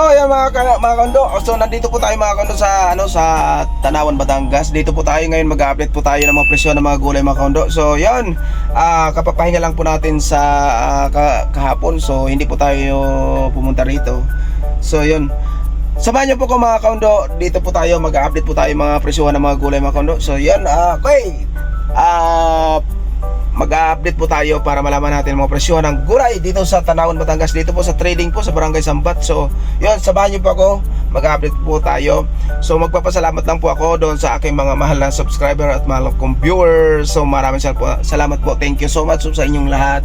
So, ayan mga, ka- mga kondo. So, nandito po tayo mga kondo sa ano sa Tanawan, Batangas. Dito po tayo ngayon mag-update po tayo ng mga presyo ng mga gulay mga kondo. So, yan. Ah, kapapahinga lang po natin sa ka- kahapon. So, hindi po tayo pumunta rito. So, yun. Samahan niyo po ko mga kondo. Dito po tayo mag-update po tayo mga presyohan ng mga gulay mga kondo. So, yan. Ah, okay. Ah, mag-update po tayo para malaman natin mga presyo ng gulay dito sa Tanawan, Batangas dito po sa trading po sa Barangay Sambat. So yun, sabahan niyo po ako mag-update po tayo. So magpapasalamat lang po ako doon sa aking mga mahal na subscriber at mahal kong viewers. So maraming sal- po, salamat po. Thank you so much sa inyong lahat.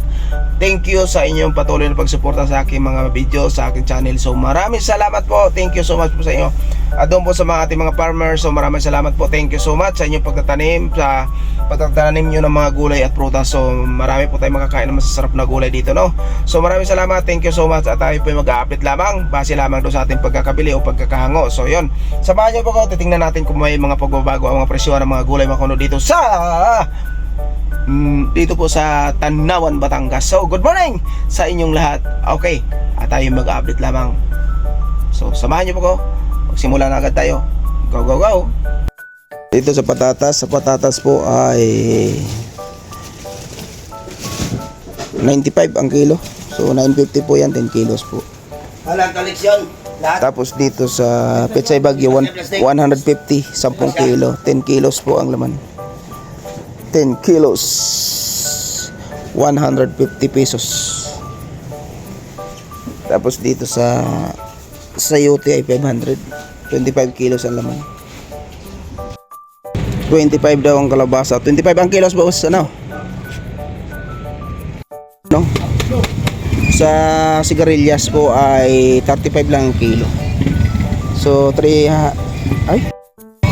Thank you sa inyong patuloy na pagsuporta sa aking mga video sa aking channel. So maraming salamat po. Thank you so much po sa inyo. At doon po sa mga ating mga farmers so maraming salamat po. Thank you so much sa inyong pagtatanim sa pagtatanim nyo ng mga gulay at prutas. So marami po tayong makakain ng masasarap na gulay dito no? So maraming salamat. Thank you so much. At tayo po mag-update lamang base lamang doon sa ating pagkakabili o pagkakahango. So yun. Samahan nyo po ako. Titingnan natin kung may mga pagbabago ang mga presyo ng mga gulay mga kuno dito sa mm, dito po sa Tanawan, Batangas. So good morning sa inyong lahat. Okay at tayo mag-update lamang. So samahan nyo po ako. Magsimula na agad tayo. Go go go. Dito sa patatas, sa patatas po ay 95 ang kilo. So 950 po yan, 10 kilos po. Walang koleksyon. Tapos dito sa Petsay Bagyo, one- 150, 10 kilo. 10 kilos po ang laman. 10 kilos. 150 pesos. Tapos dito sa sa UT ay 500. 25 kilos ang laman. 25 daw ang kalabasa. 25 ang kilos boss, ano? Sa sigarilyas po ay 35 lang ang kilo. So 3 ha- ay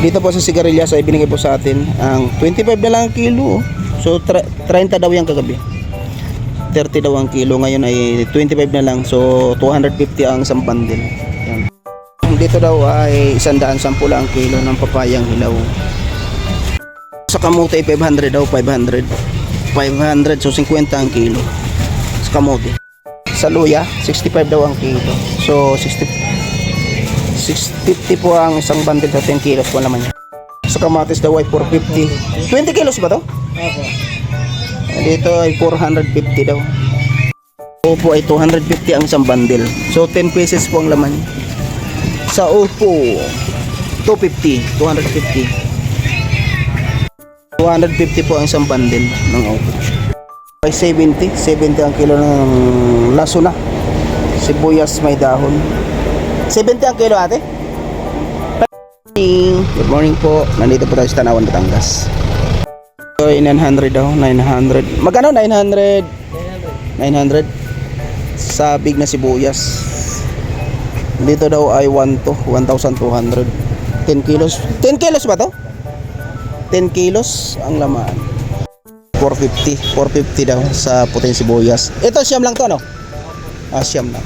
dito po sa sigarilyas ay binigay po sa atin ang 25 na lang ang kilo. oh. So tra- 30 daw yung kagabi. 30 daw ang kilo ngayon ay 25 na lang. So 250 ang isang bundle. Yan. Dito daw ay 110 lang ang kilo ng papayang hilaw. Sa kamote ay 500 daw, 500. 500 so 50 ang kilo. Sa kamote. Sa luya, 65 daw ang kilo. So 60 650 po ang isang bundle sa 10 kilos po naman niya. Sa kamatis daw ay 450. 20 kilos ba to? Dito ay 450 daw. Upo ay 250 ang isang bundle. So 10 pieces po ang laman. Sa upo, 250, 250. 250 po ang isang bundle ng upo. Ay 70, 70 ang kilo ng laso na. Sibuyas may dahon. 70 ang kilo ate? Good morning po. Nandito po tayo sa Tanawan, Batangas. So, 900 daw, 900. Magkano 900? 900. Sa big na sibuyas. Dito daw ay 1 to, 1,200. 10 kilos. 10 kilos ba to? 10 kilos ang laman. 450. 450 daw sa puting sibuyas. Ito siyam lang to, no? Ah, siyam lang.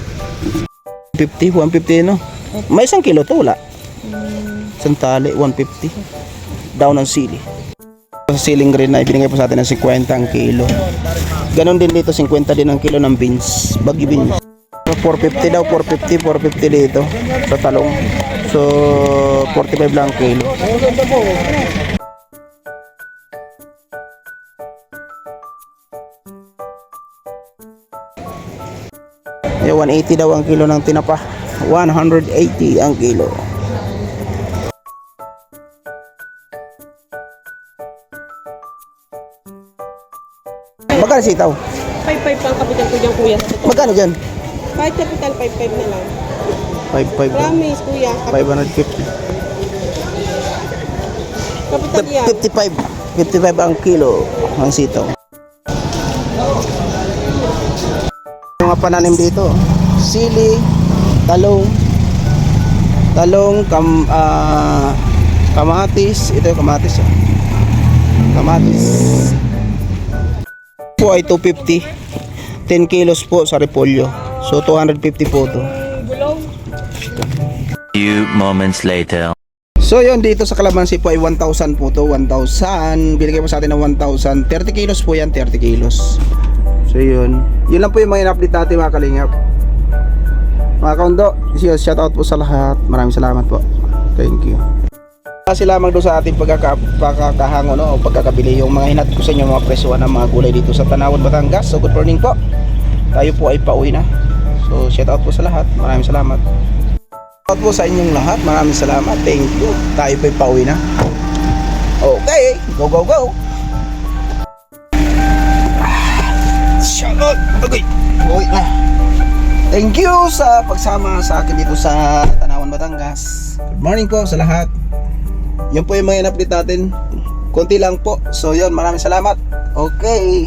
50, 150 no? May isang kilo to, wala. Isang tali, 150. Down ng sili. Siling green na ibinigay po sa atin ng 50 ang kilo. Ganon din dito, 50 din ang kilo ng beans. Bagyo beans. 450 daw, 450, 450 dito sa talong. So, 45 lang ang kilo. Eh, 180 daw ang kilo ng tinapa. 180 ang kilo. Magkano sitaw? 5-5 pang kapital ko dyan, kuya. Sa totoo. Magkano dyan? Kahit kapital, 5-5 na lang. 5, 5, Promise, kuya. Kap- 550. Kapital yan. 55. 55 ang kilo ang sitaw. Pananim dito. Sili, talong, talong, kam, ah, kamatis. Ito yung kamatis. ah. Kamatis. Po ay 250. 10 kilos po sa repolyo. So 250 po to. Few moments later. So yun dito sa kalamansi po ay 1,000 po to 1,000 Binigay po sa atin ng 1,000 30 kilos po yan 30 kilos So yun Yun lang po yung mga in-update natin mga kalingap Mga kaundo, shout out po sa lahat. Maraming salamat po. Thank you. Kasi lamang doon sa ating pagkaka, pagkakahango no, o pagkakabili yung mga hinat ko sa inyo mga presyohan ng mga gulay dito sa Tanawan, Batangas. So good morning po. Tayo po ay pauwi na. So shout out po sa lahat. Maraming salamat. Shout out po sa inyong lahat. Maraming salamat. Thank you. Tayo po ay pauwi na. Okay, go go go. Shout out. Okay. Uwi na. Thank you sa pagsama sa akin dito sa Tanawan, Batangas. Good morning po sa lahat. Yan po yung mga in-update natin. Konti lang po. So yun, maraming salamat. Okay.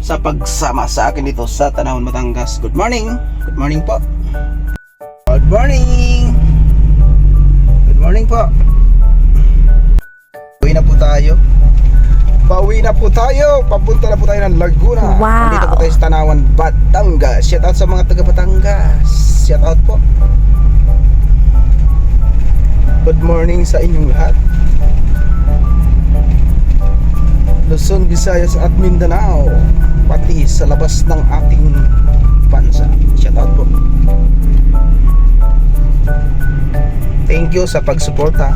Sa pagsama sa akin dito sa Tanawan, Batangas. Good morning. Good morning po. Good morning. Good morning po. Uwi na po tayo. Pauwi na po tayo. Papunta na po tayo ng Laguna. Wow. Dito po tayo sa Tanawan, Batangas. Shout out sa mga taga Batangas. Shout out po. Good morning sa inyong lahat. Luzon, Visayas at Mindanao. Pati sa labas ng ating bansa. Shout out po. Thank you sa pagsuporta.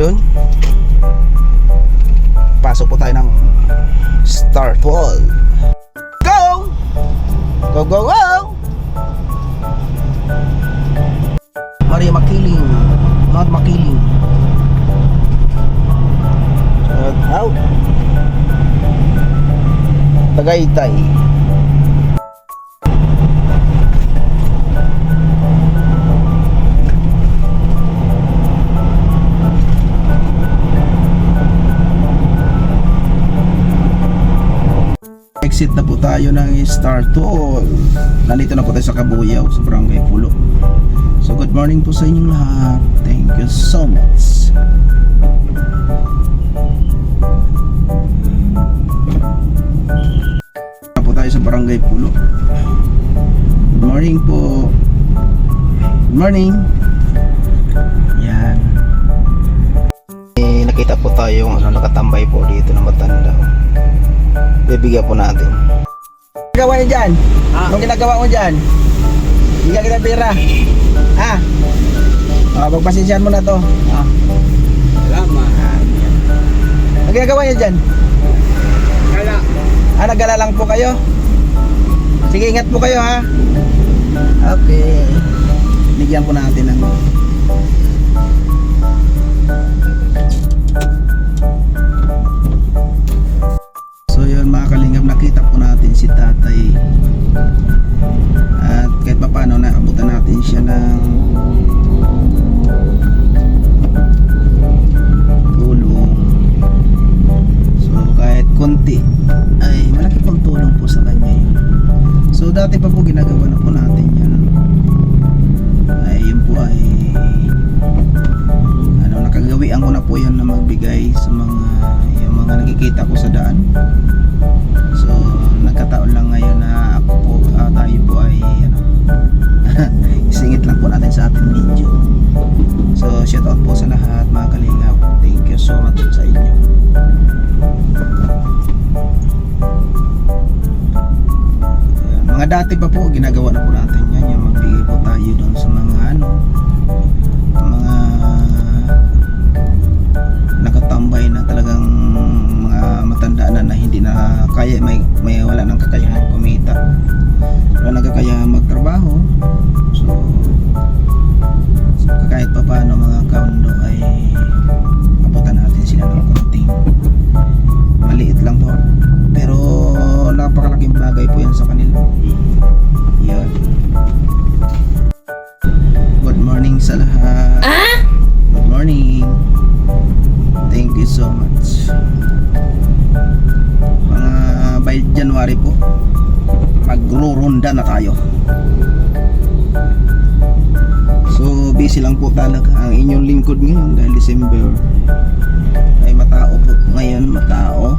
Yun. Pasok po tayo ng Star Wall. Go! Go, go, go! Maria Makiling. Not Makiling. Out. Tagaytay. Exit na po tayo ng Star Toll. Nandito na po tayo sa Kabuyaw, sa Barangay Pulo. So good morning po sa inyong lahat. Thank you so much. Na po tayo sa Barangay Pulo. Good morning po. Good morning. Yan. Eh, nakita po tayo nakatambay po dito na matanda. Bibigyan po natin. Ginagawa niyo dyan? Anong ginagawa mo dyan? Bigyan kita pera. Ha? Ah, pagpasensyahan mo na to. Ah. Salamat. Anong ginagawa niyo dyan? Gala. Ah, naggala lang po kayo? Sige, ingat po kayo ha. Okay. Bigyan po natin ng konti ay malaki pang tulong po sa kanya yun So dati pa po ginagawa na po natin yan Ay yun po ay ano nakagawian ko na po yan na magbigay sa mga yung mga nakikita ko sa daan So, nagkataon lang ngayon na ako po, ah, tayo po ay ano, isingit lang po natin sa ating video. So, shout out po sa lahat mga kalingap. Thank you so much sa inyo. Dati pa po, ginagawa na po natin yan. Yung magbigay po tayo doon sa mga ang inyong lingkod ngayon dahil December ay matao po ngayon matao.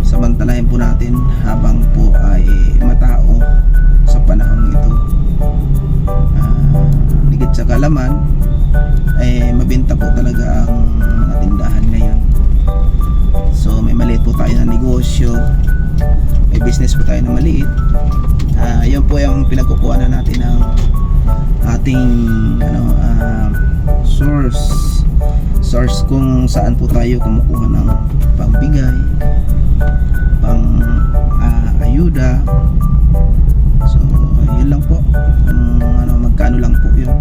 Samantalahin po natin habang po ay matao sa panahon ito. Ah, uh, ligit sa kalaman ay mabenta po talaga ang mga tindahan ngayon. So may maliit po tayo na negosyo. May business po tayo na maliit. Uh, yun po yung pinagkukuha na natin ng ating ano ah, source. Source kung saan po tayo kumukuha ng pangbigay pang ah, ayuda. So yun lang po. Kung ano magkano lang po yun.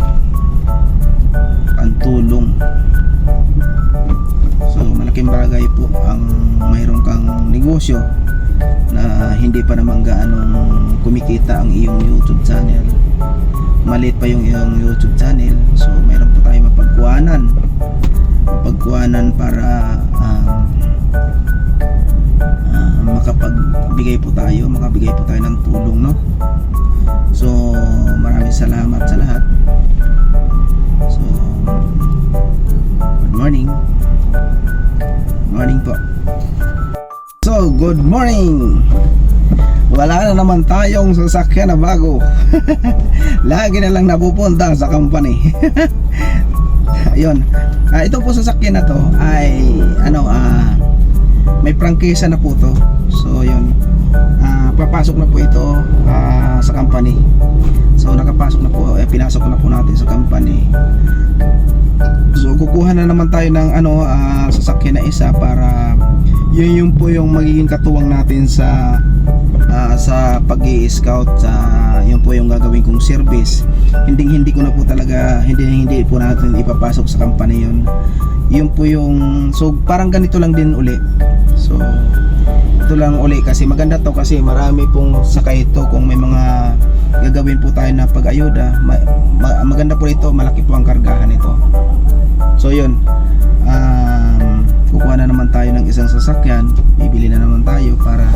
Ah, pantulong. So malaking bagay po ang mayroon kang negosyo na hindi pa naman gaanong kumikita ang iyong YouTube channel. Maliit pa yung iyong YouTube channel so mayroon po tayo mapagkuhanan. Mapagkuhanan para um, ah, makapagbigay po tayo makabigay po tayo ng tulong no? So maraming salamat sa lahat. So good morning. Morning po Good morning! Wala na naman tayong sasakyan na bago. Lagi na lang napupunta sa company. Ayun. Ah, ito po sasakyan na to ay ano ah may prangkisa na po to. So, yun. Ah, papasok na po ito ah, sa company. So, nakapasok na po, eh, pinasok na po natin sa company. So kukuha na naman tayo ng ano ah, sasakyan na isa para yun yung po yung magiging katuwang natin sa ah, sa pag scout sa yun po yung gagawin kong service. Hindi hindi ko na po talaga hindi hindi po natin ipapasok sa company yun. Yun po yung so parang ganito lang din uli. So ito lang uli kasi maganda to kasi marami pong sakay ito kung may mga gagawin po tayo na pag-ayuda ma- ma- maganda po ito malaki po ang kargahan ito So yun, um, kukuha na naman tayo ng isang sasakyan, bibili na naman tayo para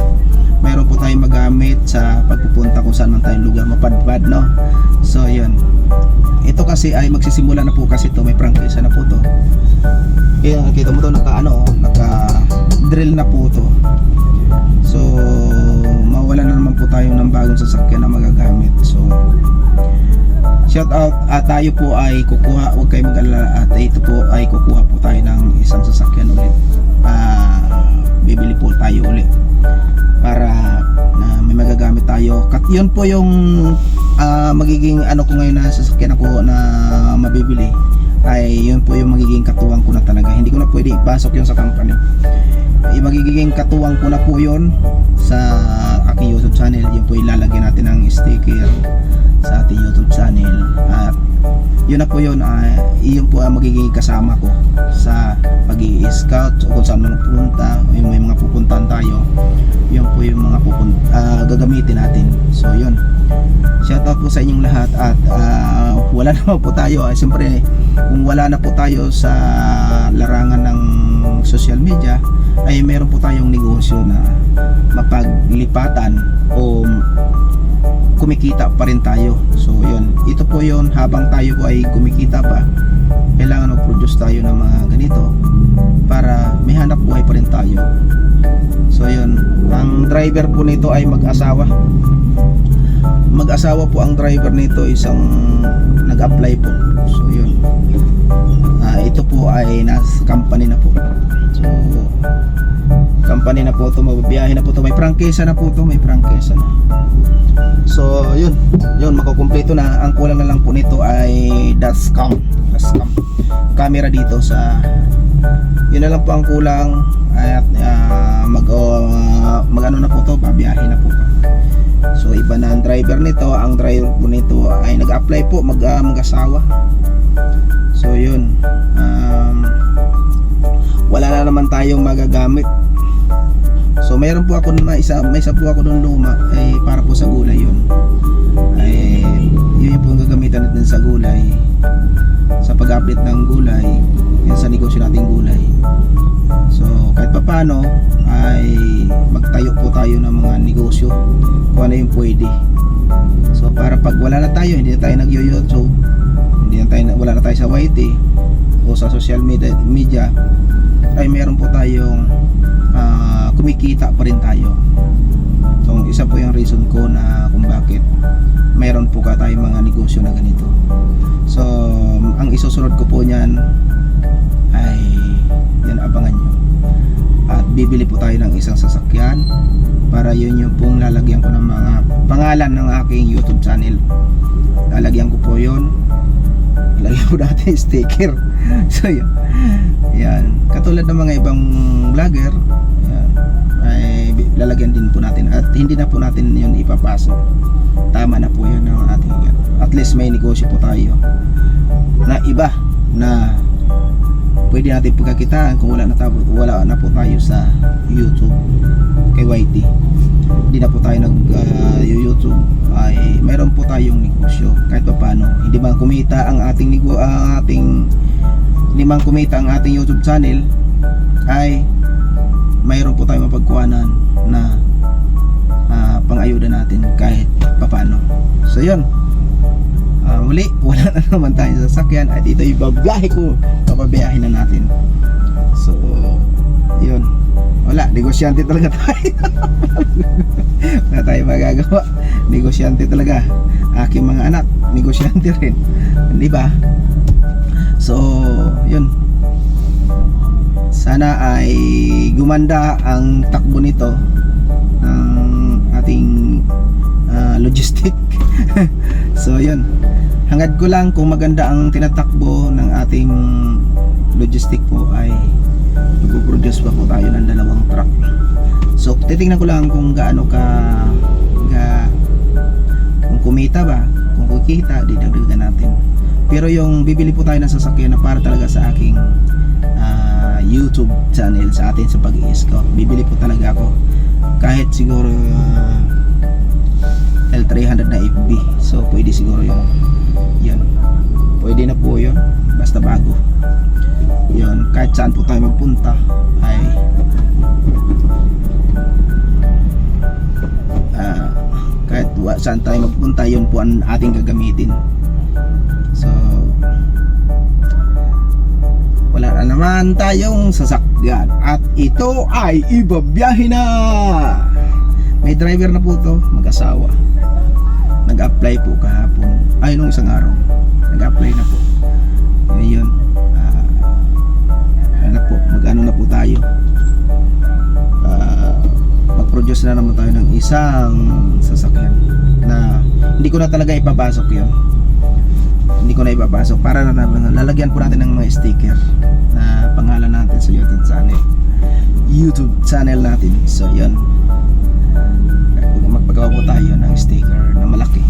mayroon po tayong magamit sa pagpupunta kung saan man tayong lugar mapadpad, no? So yun, ito kasi ay magsisimula na po kasi to may prangkisa na po to. Kaya kita mo to naka ano, naka drill na po to. So mawala na naman po tayo ng bagong sasakyan na magagamit. So Shout out at tayo po ay kukuha, huwag kayong mag-alala at ito po ay kukuha po tayo ng isang sasakyan ulit. Ah, bibili po tayo ulit para na may magagamit tayo. Kat yun po yung ah, magiging ano ko ngayon na sasakyan ako na mabibili ay yun po yung magiging katuwang ko na talaga. Hindi ko na pwede ipasok yun sa company. Yung magiging katuwang ko na po yun sa aking YouTube channel. Yun po ilalagyan natin ng sticker sa ating YouTube channel. At yun na po yun uh, yun po ang magiging kasama ko sa pag scout o kung saan man pupunta yung may mga pupuntahan tayo yun po yung mga pupun ah, gagamitin natin. So yun. Shout out po sa inyong lahat at ah, wala naman po tayo. Ay siyempre kung wala na po tayo sa larangan ng social media ay meron po tayong negosyo na mapaglipatan o kumikita pa rin tayo. So, yun. Ito po yun, habang tayo po ay kumikita pa, kailangan mag-produce tayo ng mga ganito para may hanap buhay pa rin tayo. So, yun. Ang driver po nito ay mag-asawa. Mag-asawa po ang driver nito, isang nag-apply po. So, yun. Ah, ito po ay nasa company na po. So, company na po ito, mababiyahe na po ito. May prangkesa na po ito, may prangkesa na. Makukumpleto na. Ang kulang na lang po nito ay dashcam. Dashcam. Camera dito sa... Yun na lang po ang kulang. At ah, mag, uh, mag ano na po to, babiyahe na po to. So, iba na ang driver nito. Ang driver po nito ay nag-apply po, mag, ah, mag-asawa. So, yun. Um, wala na naman tayong magagamit So mayroon po ako na isa, may isa po ako doon luma ay para po sa gulay yun. Gagamitan natin sa gulay. Sa pag-update ng gulay, yan sa negosyo nating gulay. So kahit papaano ay magtayo po tayo ng mga negosyo kung ano yung pwede. So para pag wala na tayo, hindi na tayo nag-YouTube, hindi na tayo, wala na tayo sa YT o sa social media, media ay meron po tayong ah, kumikita pa rin tayo. So, isa po yung reason ko na kung bakit mayroon po ka tayong mga negosyo na ganito. So, ang isusunod ko po niyan ay yan abangan nyo. at bibili po tayo ng isang sasakyan para yun yung pong lalagyan ko ng mga pangalan ng aking YouTube channel. Lalagyan ko po yun. Lalagyan ko natin sticker. So yun. Yan. Katulad ng mga ibang vlogger yan, ay lalagyan din po natin. At hindi na po natin yun ipapasok tama na po yun ng ating at least may negosyo po tayo. Na iba na pwede natin pagkakitaan kung wala na, tapo, wala na po tayo sa YouTube kay YT hindi na po tayo nag uh, YouTube ay mayroon po tayong negosyo. Kahit pa paano hindi man kumita ang ating nego ang ating hindi man kumita ang ating YouTube channel ay mayroon po tayong mapagkuhanan na pang-ayuda natin kahit papano so yun Ah, muli, wala na naman tayo sa sasakyan at ito yung babiyahe ko. Papabiyahin na natin. So, yun. Wala, negosyante talaga tayo. wala tayo magagawa. Negosyante talaga. Aking mga anak, negosyante rin. Di ba? So, yun. Sana ay gumanda ang takbo nito ng ating ah, logistic. so, yun. Hangad ko lang kung maganda ang tinatakbo ng ating logistic po ay magpo-produce pa po tayo ng dalawang truck. So titingnan ko lang kung gaano ka ga, kung kumita ba kung kikita didagdagan natin. Pero yung bibili po tayo ng sasakyan na para talaga sa aking ah, YouTube channel sa atin sa pag-iis ko bibili po talaga ako kahit siguro ah, L300 na FB so pwede siguro yung yan pwede na po yun. Basta bago. Yun kahit saan po tayo magpunta ay ah, kahit saan tayo magpunta yun po ang ating gagamitin wala na naman tayong sasakyan. At ito ay ibabiyahe na. May driver na po to mag-asawa. Nag-apply po kahapon. Ay nung isang araw. Nag-apply na po. Ngayon ah, ano po. Mag-ano na po tayo? Ah, mag-produce na naman tayo ng isang sasakyan na hindi ko na talaga ipapasok yun. Hindi ko na ipapasok para na lalagyan po natin ng mga sticker YouTube channel natin. So yun. Magpagawa po tayo ng sticker na malaki.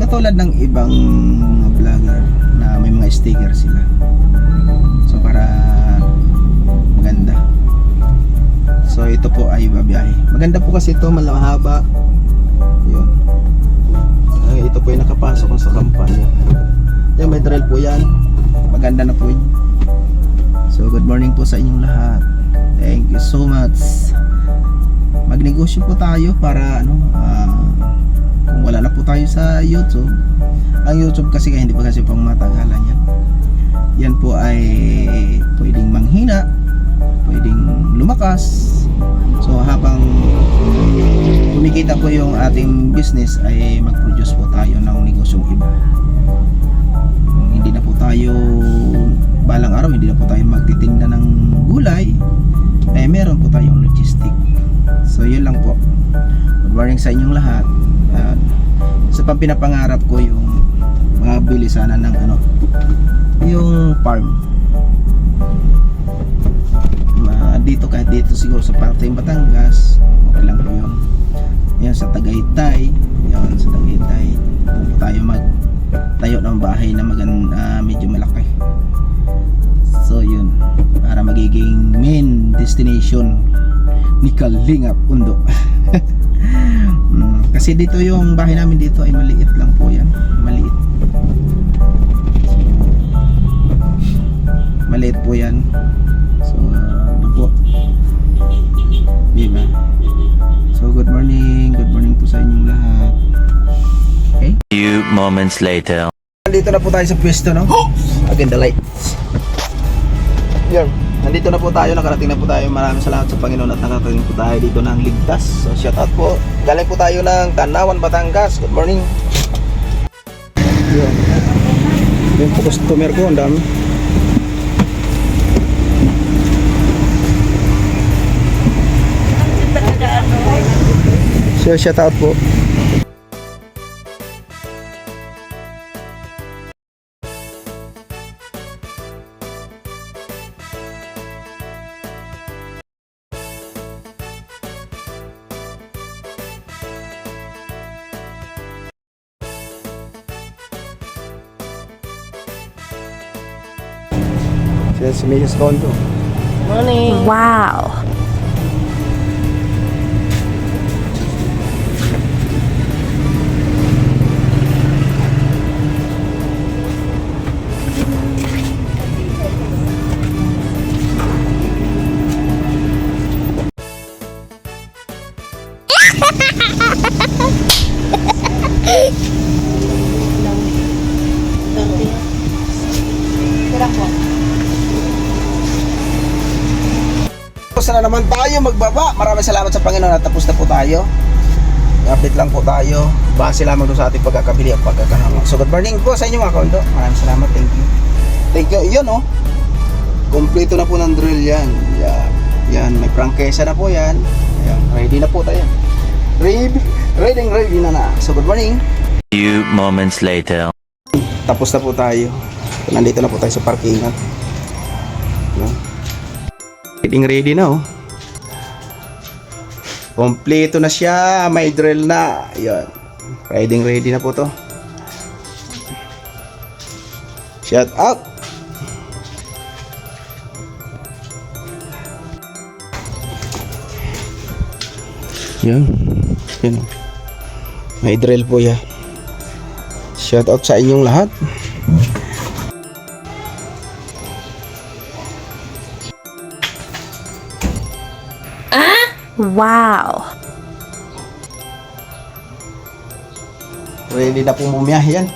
Katulad ng ibang mga vlogger na may mga sticker sila. So para maganda. So ito po ay babiyahe. Maganda po kasi ito malahaba. Yun. Ay, ito po yung nakapasok sa kampanya. Yan may drill po yan. Maganda na po yun. So good morning po sa inyong lahat thank you so much. Magnegosyo po tayo para ano ah, kung wala na po tayo sa YouTube. Ang YouTube kasi kaya hindi pa kasi pang matagalan yan. Yan po ay pwedeng manghina pwedeng lumakas. So habang kumikita po yung ating business ay mag-produce po tayo ng negosyong iba. Kung hindi na po tayo balang araw hindi na po tayo magtitinda ng gulay meron po tayong logistic So yun lang po. Good morning sa inyong lahat. At sa pang pinapangarap ko yung mga bili sana ng ano yung farm. Ma, dito kahit dito siguro sa parte ng Batangas, okay lang po yun. Yan sa Tagaytay, yan sa Tagaytay. Tayo mag tayo ng bahay na magan ah, medyo malaki. Magiging main destination ni Kalingap Undo. Mm, kasi dito yung bahay namin dito ay maliit lang po yan. Maliit. Maliit po yan. So, ano po. Diba? So, good morning. Good morning po sa inyong lahat. Few moments later. Nandito na po tayo sa pwesto, no? Again, the lights. Yan nandito na po tayo, nakarating na po tayo. Maraming salamat sa Panginoon at nakarating po tayo dito ng ligtas. So, shout out po. Galing po tayo ng Tanawan, Batangas. Good morning. Yun. Yung po customer ko, ang dami. So, shout out po. Si Mrs. Kondo. Wow. Tapos na naman tayo magbaba. Maraming salamat sa Panginoon at tapos na po tayo. I-update lang po tayo. Base lamang doon sa ating pagkakabili at pagkakahama. So good morning po sa inyo mga kondo. Maraming salamat. Thank you. Thank you. Yun oh. Kompleto na po ng drill yan. Yan. Yan. May prangkesa na po yan. Ayan. Ready na po tayo. Ready. Ready, ready na na. So good morning. Few moments later. Tapos na po tayo. Nandito na po tayo sa parkingan. No? Ready ready na oh. Kompleto na siya, may drill na. Ayun. Ready ready na po to. Shut up. Yan. Yan. May drill po yan. Shout out sa inyong lahat. Wow. Ready na pong bumiyahe yan.